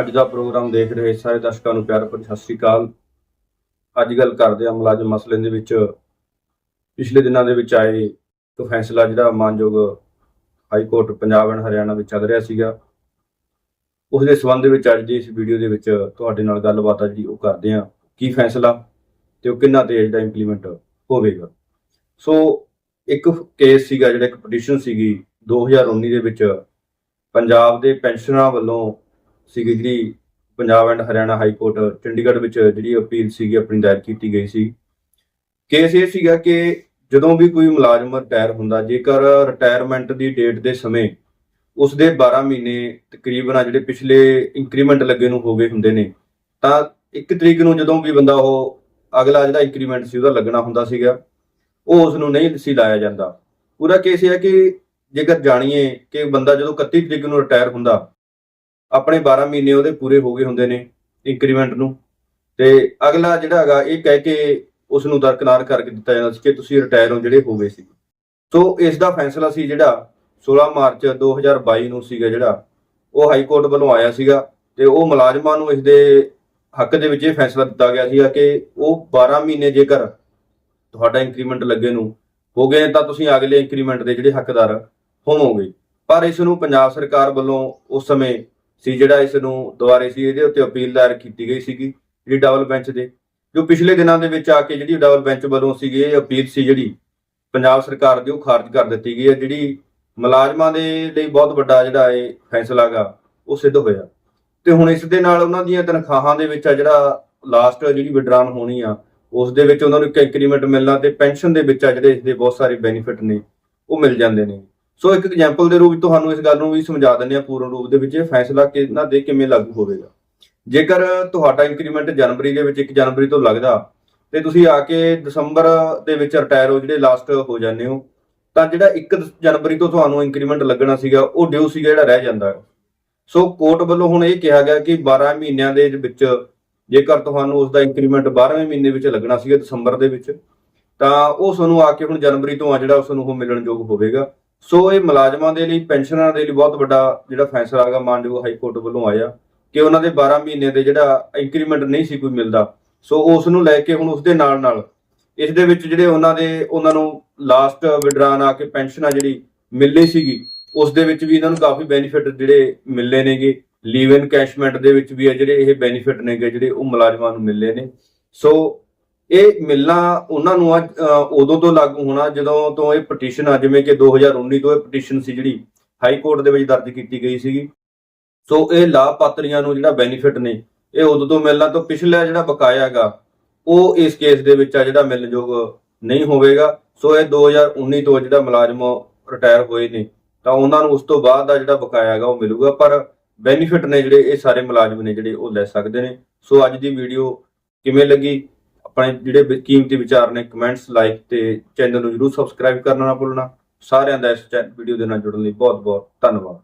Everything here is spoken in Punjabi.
ਅੱਜ ਦਾ ਪ੍ਰੋਗਰਾਮ ਦੇਖ ਰਹੇ ਸਾਰੇ ਦਰਸ਼ਕਾਂ ਨੂੰ ਪਿਆਰ ਭਰੀ ਸਤਿ ਸ੍ਰੀ ਅਕਾਲ। ਅੱਜ ਗੱਲ ਕਰਦੇ ਹਾਂ ਮੁਲਾਜ਼ਮ ਮਸਲੇ ਦੇ ਵਿੱਚ। ਪਿਛਲੇ ਦਿਨਾਂ ਦੇ ਵਿੱਚ ਆਏ ਇੱਕ ਫੈਸਲਾ ਜਿਹੜਾ ਮਾਨਯੋਗ high court Punjab and Haryana ਵਿੱਚ ਚੱਲ ਰਿਹਾ ਸੀਗਾ। ਉਸ ਦੇ ਸਬੰਧ ਵਿੱਚ ਅੱਜ ਦੀ ਇਸ ਵੀਡੀਓ ਦੇ ਵਿੱਚ ਤੁਹਾਡੇ ਨਾਲ ਗੱਲਬਾਤ ਆ ਜਿਹੜੀ ਉਹ ਕਰਦੇ ਹਾਂ। ਕੀ ਫੈਸਲਾ ਤੇ ਉਹ ਕਿੰਨਾ ਤੇਜ਼ ਦਾ ਇੰਪਲੀਮੈਂਟ ਹੋਵੇਗਾ। ਸੋ ਇੱਕ ਕੇਸ ਸੀਗਾ ਜਿਹੜਾ ਇੱਕ ਪਟੀਸ਼ਨ ਸੀਗੀ 2019 ਦੇ ਵਿੱਚ। ਪੰਜਾਬ ਦੇ ਪੈਨਸ਼ਨਰਾਂ ਵੱਲੋਂ ਸੀਗੀ ਜਿਹੜੀ Punjab and Haryana high court, Chandigarh ਵਿੱਚ ਜਿਹੜੀ ਅਪੀਲ ਸੀਗੀ, ਆਪਣੀ ਦਾਇਰ ਕੀਤੀ ਗਈ ਸੀ। ਕੇਸ ਇਹ ਸੀਗਾ ਕਿ ਜਦੋਂ ਵੀ ਕੋਈ ਮੁਲਾਜ਼ਮ ਰਿਟਾਇਰ ਹੁੰਦਾ, ਜੇਕਰ ਰਿਟਾਇਰਮੈਂਟ ਦੀ ਡੇਟ ਦੇ ਸਮੇਂ ਉਸ ਦੇ 12 ਮਹੀਨੇ ਤਕਰੀਬਨ ਆ ਜਿਹੜੇ ਪਿਛਲੇ ਇੰਕਰੀਮੈਂਟ ਲੱਗੇ ਨੂੰ ਹੋ ਗਏ ਹੁੰਦੇ ਨੇ, ਤਾਂ ਇੱਕ ਤਰੀਕ ਨੂੰ ਜਦੋਂ ਵੀ ਬੰਦਾ ਉਹ ਅਗਲਾ ਜਿਹੜਾ ਇੰਕਰੀਮੈਂਟ ਸੀ ਉਹਦਾ ਲੱਗਣਾ ਹੁੰਦਾ ਸੀਗਾ, ਉਹ ਉਸ ਨੂੰ ਨਹੀਂ ਸੀ ਲਾਇਆ ਜਾਂਦਾ। ਪੂਰਾ ਕੇਸ ਇਹ ਹੈ ਕਿ ਜੇਕਰ ਜਾਣੀਏ ਕਿ ਬੰਦਾ ਜਦੋਂ 31 ਤਰੀਕ ਨੂੰ ਰਿਟਾਇਰ ਹੁੰਦਾ ਆਪਣੇ 12 ਮਹੀਨੇ ਉਹਦੇ ਪੂਰੇ ਹੋ ਗਏ ਹੁੰਦੇ ਨੇ ਇੰਕਰੀਮੈਂਟ ਨੂੰ। ਤੇ ਅਗਲਾ ਜਿਹੜਾ ਹੈਗਾ, ਇਹ ਕਹਿ ਕੇ ਉਸ ਨੂੰ ਦਰਕਨਾਰ ਕਰਕੇ ਦਿੱਤਾ ਜਾਂਦਾ ਸੀ ਕਿ ਤੁਸੀਂ ਰਿਟਾਇਰ ਹੋ ਜਿਹੜੇ ਹੋ ਸੀ। ਸੋ ਇਸ ਦਾ ਫੈਸਲਾ ਸੀ ਜਿਹੜਾ 16 ਮਾਰਚ 2022 ਨੂੰ ਸੀਗਾ ਜਿਹੜਾ, ਉਹ ਹਾਈ ਕੋਰਟ ਵੱਲੋਂ ਆਇਆ ਸੀਗਾ ਤੇ ਉਹ ਮੁਲਾਜ਼ਮਾਂ ਨੂੰ ਇਸ ਦੇ ਹੱਕ ਦੇ ਵਿੱਚ ਇਹ ਫੈਸਲਾ ਦਿੱਤਾ ਗਿਆ ਸੀਗਾ ਕਿ ਉਹ 12 ਮਹੀਨੇ ਜੇਕਰ ਤੁਹਾਡਾ ਇੰਕਰੀਮੈਂਟ ਲੱਗੇ ਨੂੰ ਹੋ ਗਏ ਤਾਂ ਤੁਸੀਂ ਅਗਲੇ ਇੰਕਰੀਮੈਂਟ ਦੇ ਜਿਹੜੇ ਹੱਕਦਾਰ ਹੋਵੋਗੇ। ਪਰ ਇਸ ਨੂੰ ਪੰਜਾਬ ਸਰਕਾਰ ਵੱਲੋਂ ਉਸ ਸਮੇਂ ਸੀ ਜਿਹੜਾ ਇਸ ਨੂੰ ਦੁਬਾਰੇ ਸੀ, ਇਹਦੇ ਉੱਤੇ ਅਪੀਲ ਦਾਇਰ ਕੀਤੀ ਗਈ ਸੀਗੀ, ਜਿਹੜੀ ਡਬਲ ਬੈਂਚ ਦੇ। ਜੋ ਪਿਛਲੇ ਦਿਨਾਂ ਦੇ ਵਿੱਚ ਆ ਕੇ ਜਿਹੜੀ ਡਬਲ ਬੈਂਚ ਵੱਲੋਂ ਸੀਗੀ, ਇਹ ਅਪੀਲ ਸੀ ਜਿਹੜੀ ਪੰਜਾਬ ਸਰਕਾਰ ਦੀ, ਉਹ ਖਾਰਜ ਕਰ ਦਿੱਤੀ ਗਈ ਹੈ, ਜਿਹੜੀ ਮੁਲਾਜ਼ਮਾਂ ਦੇ ਲਈ ਬਹੁਤ ਵੱਡਾ ਜਿਹੜਾ ਇਹ ਫੈਸਲਾ ਗਾ, ਉਹ ਸਿੱਧ ਹੋਇਆ। ਤੇ ਹੁਣ ਇਸ ਦੇ ਨਾਲ ਉਹਨਾਂ ਦੀਆਂ ਤਨਖਾਹਾਂ ਦੇ ਵਿੱਚ ਆ ਜਿਹੜਾ ਲਾਸਟ ਜਿਹੜੀ ਵਿਡਰਾਨ ਹੋਣੀ ਆ, ਉਸ ਦੇ ਵਿੱਚ ਉਹਨਾਂ ਨੂੰ ਇੱਕ ਇੰਕਰੀਮੈਂਟ ਮਿਲਣਾ ਤੇ ਪੈਨਸ਼ਨ ਦੇ ਵਿੱਚ ਆ ਜਿਹੜੇ ਇਸ ਦੇ ਬਹੁਤ ਸਾਰੇ ਬੈਨੀਫਿਟ ਨੇ, ਉਹ ਮਿਲ ਜਾਂਦੇ ਨੇ। ਸੋ ਇੱਕ ਐਗਜ਼ਾਮਪਲ ਦੇ ਰੂਪ ਵਿੱਚ ਤੁਹਾਨੂੰ ਇਸ ਗੱਲ ਨੂੰ ਵੀ ਸਮਝਾ ਦਿੰਦੇ ਆ ਪੂਰਨ ਰੂਪ ਦੇ ਵਿੱਚ, ਇਹ ਫੈਸਲਾ ਕਿਹਨਾਂ ਦੇ, ਕਿਵੇਂ ਲਾਗੂ ਹੋਵੇਗਾ। ਜੇਕਰ ਤੁਹਾਡਾ ਇੰਕਰੀਮੈਂਟ ਜਨਵਰੀ ਦੇ ਵਿੱਚ 1 ਜਨਵਰੀ ਤੋਂ ਲੱਗਦਾ, ਤੇ ਤੁਸੀਂ ਆ ਕੇ ਦਸੰਬਰ ਦੇ ਵਿੱਚ ਰਿਟਾਇਰ ਹੋ, ਜਿਹੜੇ ਲਾਸਟ ਹੋ ਜਾਂਦੇ ਹੋ, ਤਾਂ ਜਿਹੜਾ 1 ਜਨਵਰੀ ਤੋਂ ਤੁਹਾਨੂੰ ਇੰਕਰੀਮੈਂਟ ਲੱਗਣਾ ਸੀਗਾ, ਉਹ ਡਿਊ ਸੀਗਾ ਜਿਹੜਾ ਰਹਿ ਜਾਂਦਾ ਹੈ। ਸੋ ਕੋਰਟ ਵੱਲੋਂ ਹੁਣ ਇਹ ਕਿਹਾ ਗਿਆ ਕਿ 12 ਮਹੀਨਿਆਂ ਦੇ ਵਿੱਚ, ਜੇਕਰ ਤੁਹਾਨੂੰ ਉਸ ਦਾ ਇੰਕਰੀਮੈਂਟ 12ਵੇਂ ਮਹੀਨੇ ਵਿੱਚ ਲੱਗਣਾ ਸੀਗਾ ਦਸੰਬਰ ਦੇ ਵਿੱਚ, ਤਾਂ ਉਹ ਤੁਹਾਨੂੰ ਆ ਕੇ ਹੁਣ ਜਨਵਰੀ ਤੋਂ ਆ ਜਿਹੜਾ ਉਸ ਨੂੰ ਉਹ ਮਿਲਣਯੋਗ ਹੋਵੇਗਾ। ਸੋ ਇਹ ਮੁਲਾਜ਼ਮਾਂ ਦੇ ਲਈ ਪੈਨਸ਼ਨਰਾਂ ਦੇ ਲਈ ਬਹੁਤ ਵੱਡਾ ਜਿਹੜਾ ਫੈਸਲਾ ਹੈਗਾ ਮਾਨਯੋਗ ਹਾਈ ਕੋਰਟ ਵੱਲੋਂ ਆਇਆ ਕਿ ਉਹਨਾਂ ਦੇ 12 ਮਹੀਨੇ ਦੇ ਜਿਹੜਾ ਇੰਕਰੀਮੈਂਟ ਨਹੀਂ ਸੀ ਕੋਈ ਮਿਲਦਾ। ਸੋ ਉਸ ਨੂੰ ਲੈ ਕੇ ਹੁਣ ਉਸ ਦੇ ਨਾਲ ਨਾਲ ਇਸ ਦੇ ਵਿੱਚ ਜਿਹੜੇ ਉਹਨਾਂ ਦੇ, ਉਹਨਾਂ ਨੂੰ ਲਾਸਟ ਵਿਡਰਾਨ ਆ ਕੇ ਪੈਨਸ਼ਨ ਆ ਜਿਹੜੀ ਮਿਲਣੀ ਸੀਗੀ, ਉਸ ਦੇ ਵਿੱਚ ਵੀ ਇਹਨਾਂ ਨੂੰ ਕਾਫੀ ਬੈਨੀਫਿਟ ਜਿਹੜੇ ਮਿਲਨੇ ਨੇਗੇ। ਲੀਵ ਇਨ ਕੈਸ਼ਮੈਂਟ ਦੇ ਵਿੱਚ ਵੀ ਆ ਜਿਹੜੇ ਇਹ ਬੈਨੀਫਿਟ ਨੇਗੇ ਜਿਹੜੇ ਉਹ ਮੁਲਾਜ਼ਮਾਂ ਨੂੰ ਮਿਲਨੇ ਨੇ। ਸੋ ਇਹ ਮਿਲਣਾ ਉਹਨਾਂ ਨੂੰ ਅੱਜ ਉਦੋਂ ਤੋਂ ਲਾਗੂ ਹੋਣਾ ਜਦੋਂ ਤੋਂ ਇਹ ਪਟੀਸ਼ਨ ਆ, ਜਿਵੇਂ ਕਿ 2019 ਤੋਂ ਇਹ ਪਟੀਸ਼ਨ ਸੀ ਜਿਹੜੀ ਹਾਈ ਕੋਰਟ ਦੇ ਵਿੱਚ ਦਰਜ ਕੀਤੀ ਗਈ ਸੀਗੀ। ਸੋ ਇਹ ਲਾਭਪਾਤਰੀਆਂ ਨੂੰ ਜਿਹੜਾ ਬੈਨੀਫਿਟ ਨੇ, ਇਹ ਉਦੋਂ ਤੋਂ ਮਿਲਣਾ ਤੋਂ ਪਿਛਲਾ ਜਿਹੜਾ ਬਕਾਇਆ ਹੈਗਾ, ਉਹ ਇਸ ਕੇਸ ਦੇ ਵਿੱਚ ਆ ਜਿਹੜਾ ਮਿਲਣਯੋਗ ਨਹੀਂ ਹੋਵੇਗਾ। ਸੋ ਇਹ 2019 ਤੋਂ ਜਿਹੜਾ ਮੁਲਾਜ਼ਮ ਰਿਟਾਇਰ ਹੋਏ ਨੇ, ਤਾਂ ਉਹਨਾਂ ਨੂੰ ਉਸ ਤੋਂ ਬਾਅਦ ਦਾ ਜਿਹੜਾ ਬਕਾਇਆ ਹੈਗਾ ਉਹ ਮਿਲੂਗਾ, ਪਰ ਬੈਨੀਫਿਟ ਨੇ ਜਿਹੜੇ ਇਹ ਸਾਰੇ ਮੁਲਾਜ਼ਮ ਨੇ ਜਿਹੜੇ ਉਹ ਲੈ ਸਕਦੇ ਨੇ। ਸੋ ਅੱਜ ਦੀ ਵੀਡੀਓ ਕਿਵੇਂ ਲੱਗੀ? ਆਪਣੇ ਜਿਹੜੇ ਕੀਮਤੀ ਵਿਚਾਰ ਨੇ ਕਮੈਂਟਸ ਲਾਈਕ ਤੇ ਚੈਨਲ ਨੂੰ ਜਰੂਰ ਸਬਸਕ੍ਰਾਈਬ ਕਰਨਾ ਨਾ ਭੁੱਲਣਾ। ਸਾਰਿਆਂ ਦਾ ਇਸ ਵੀਡੀਓ ਦੇ ਨਾਲ ਜੁੜਨ ਲਈ ਬਹੁਤ ਬਹੁਤ ਧੰਨਵਾਦ।